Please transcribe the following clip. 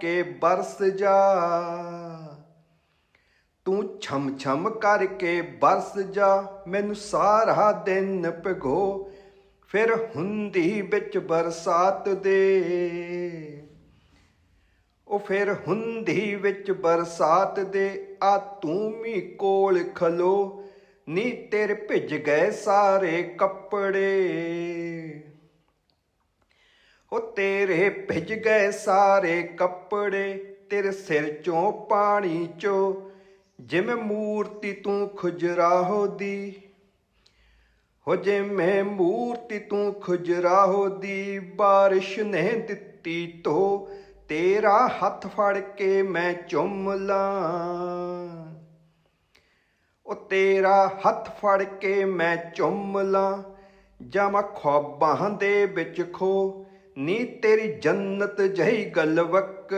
ਕੇ ਬਰਸ ਜਾ। ਤੂੰ ਛਮ ਛਮ ਕਰਕੇ ਬਰਸ ਜਾ, ਮੈਨੂੰ ਸਾਰਾ ਦਿਨ ਭਿਗੋ, ਫਿਰ ਹੁੰਦੀ ਵਿੱਚ ਬਰਸਾਤ ਦੇ। ਉਹ ਫਿਰ ਹੁੰਦੀ ਵਿੱਚ ਬਰਸਾਤ ਦੇ, ਆ ਤੂੰ ਵੀ ਕੋਲ ਖਲੋ, ਨੀ ਤੇਰੇ ਭਿੱਜ ਗਏ ਸਾਰੇ ਕੱਪੜੇ। ਉਹ ਤੇਰੇ ਭਿੱਜ ਗਏ ਸਾਰੇ ਕੱਪੜੇ, ਤੇਰੇ ਸਿਰ ਚੋਂ ਪਾਣੀ ਚੋਂ। ਜਿਵੇਂ ਮੂਰਤੀ ਤੂੰ ਖੁਜਰਾਹੋ ਦੀ ਹੋ ਜਿਵੇਂ ਮੂਰਤੀ ਤੂੰ ਖੁਜਰਾਹੋ ਦੀ ਬਾਰਿਸ਼ ਨੇ ਦਿੱਤੀ ਤੋ ਤੇਰਾ ਹੱਥ ਫੜ ਕੇ ਮੈਂ ਚੁੰਮ ਲਾਂ। ਉਹ ਤੇਰਾ ਹੱਥ ਫੜ ਕੇ ਮੈਂ ਚੁੰਮ ਲਾਂ। ਜਾਵਾਂ ਖੁਆਬਾਂ ਦੇ ਵਿੱਚ ਖੋ। ਨੀ ਤੇਰੀ ਜੰਨਤ ਜਹੀ ਗਲਵਕ